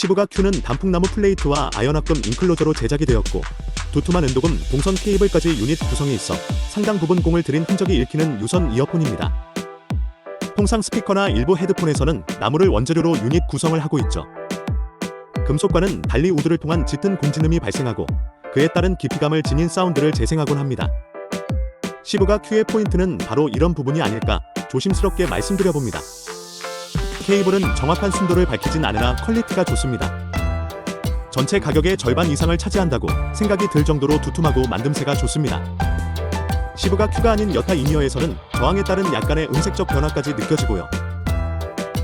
시부가 Q는 단풍나무 플레이트와 아연합금 인클로저로 제작이 되었고 두툼한 은도금 동선 케이블까지 유닛 구성이 있어 상당 부분 공을 들인 흔적이 읽히는 유선 이어폰입니다. 통상 스피커나 일부 헤드폰에서는 나무를 원재료로 유닛 구성을 하고 있죠. 금속과는 달리 우드를 통한 짙은 공진음이 발생하고 그에 따른 깊이감을 지닌 사운드를 재생하곤 합니다. 시부가 Q의 포인트는 바로 이런 부분이 아닐까 조심스럽게 말씀드려봅니다. 케이블은 정확한 순도를 밝히진 않으나 퀄리티가 좋습니다. 전체 가격의 절반 이상을 차지한다고 생각이 들 정도로 두툼하고 만듦새가 좋습니다. 시부가 Q가 아닌 여타 이니어에서는 저항에 따른 약간의 음색적 변화까지 느껴지고요.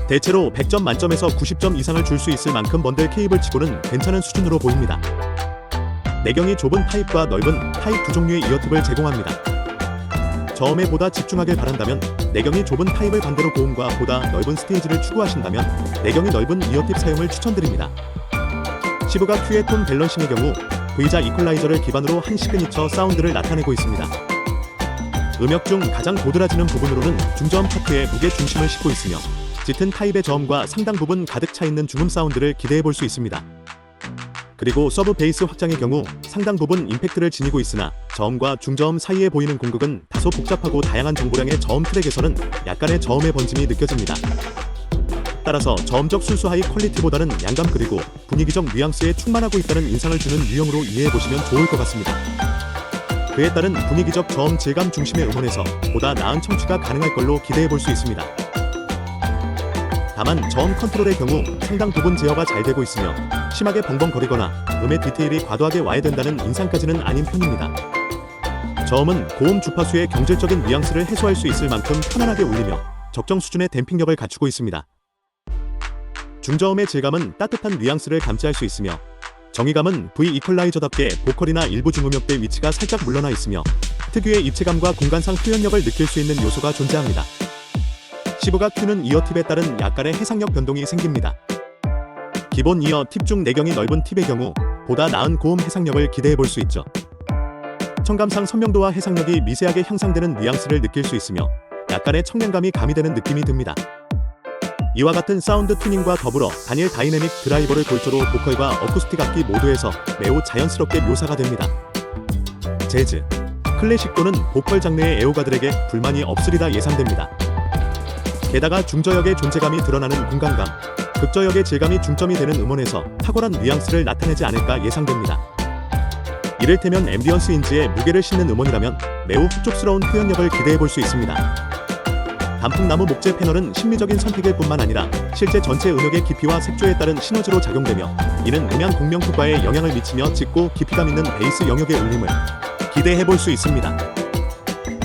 대체로 100점 만점에서 90점 이상을 줄 수 있을 만큼 번들 케이블 치고는 괜찮은 수준으로 보입니다. 내경이 좁은 타입과 넓은 타입 두 종류의 이어팁을 제공합니다. 저음에 보다 집중하길 바란다면 내경이 좁은 타입을 반대로 고음과 보다 넓은 스테이지를 추구하신다면 내경이 넓은 이어팁 사용을 추천드립니다. 시부가 Q의 톤 밸런싱의 경우 V자 이퀄라이저를 기반으로 한 시그니처 사운드를 나타내고 있습니다. 음역 중 가장 도드라지는 부분으로는 중저음 파트에 무게 중심을 싣고 있으며 짙은 타입의 저음과 상당 부분 가득 차 있는 중음 사운드를 기대해 볼 수 있습니다. 그리고 서브 베이스 확장의 경우 상당 부분 임팩트를 지니고 있으나 저음과 중저음 사이에 보이는 공극은 다소 복잡하고 다양한 정보량의 저음 트랙에서는 약간의 저음의 번짐이 느껴집니다. 따라서 저음적 순수하이 퀄리티보다는 양감 그리고 분위기적 뉘앙스에 충만하고 있다는 인상을 주는 유형으로 이해해 보시면 좋을 것 같습니다. 그에 따른 분위기적 저음 질감 중심의 음원에서 보다 나은 청취가 가능할 걸로 기대해 볼 수 있습니다. 다만 저음 컨트롤의 경우 상당 부분 제어가 잘 되고 있으며 심하게 벙벙거리거나 음의 디테일이 과도하게 와해된다는 인상까지는 아닌 편입니다. 저음은 고음 주파수의 경질적인 뉘앙스를 해소할 수 있을 만큼 편안하게 울리며 적정 수준의 댐핑력을 갖추고 있습니다. 중저음의 질감은 따뜻한 뉘앙스를 감지할 수 있으며 정의감은 V 이퀄라이저답게 보컬이나 일부 중음역대 위치가 살짝 물러나 있으며 특유의 입체감과 공간상 표현력을 느낄 수 있는 요소가 존재합니다. 시부가 Q는 이어 팁에 따른 약간의 해상력 변동이 생깁니다. 기본 이어 팁 중 내경이 넓은 팁의 경우 보다 나은 고음 해상력을 기대해 볼 수 있죠. 청감상 선명도와 해상력이 미세하게 향상되는 뉘앙스를 느낄 수 있으며 약간의 청량감이 가미되는 느낌이 듭니다. 이와 같은 사운드 튜닝과 더불어 단일 다이내믹 드라이버를 골조로 보컬과 어쿠스틱 악기 모두에서 매우 자연스럽게 묘사가 됩니다. 재즈, 클래식 또는 보컬 장르의 애호가들에게 불만이 없으리다 예상됩니다. 게다가 중저역의 존재감이 드러나는 공간감, 극저역의 질감이 중점이 되는 음원에서 탁월한 뉘앙스를 나타내지 않을까 예상됩니다. 이를테면 앰비언스 인지에 무게를 싣는 음원이라면 매우 흡족스러운 표현력을 기대해 볼 수 있습니다. 단풍나무 목재 패널은 심미적인 선택일 뿐만 아니라 실제 전체 음역의 깊이와 색조에 따른 시너지로 작용되며 이는 음향 공명 효과에 영향을 미치며 짙고 깊이감 있는 베이스 영역의 울림을 기대해 볼 수 있습니다.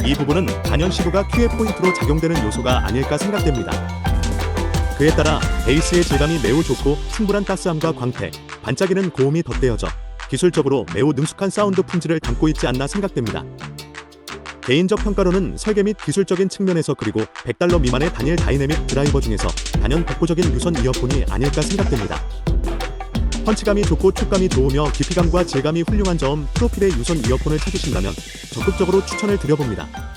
이 부분은 단연 시부가 Q의 포인트로 작용되는 요소가 아닐까 생각됩니다. 그에 따라 베이스의 질감이 매우 좋고 충분한 따스함과 광택, 반짝이는 고음이 덧대어져 기술적으로 매우 능숙한 사운드 품질을 담고 있지 않나 생각됩니다. 개인적 평가로는 설계 및 기술적인 측면에서 그리고 100달러 미만의 단일 다이내믹 드라이버 중에서 단연 독보적인 유선 이어폰이 아닐까 생각됩니다. 펀치감이 좋고 촉감이 좋으며 깊이감과 질감이 훌륭한 저음 프로필의 유선 이어폰을 찾으신다면 적극적으로 추천을 드려봅니다.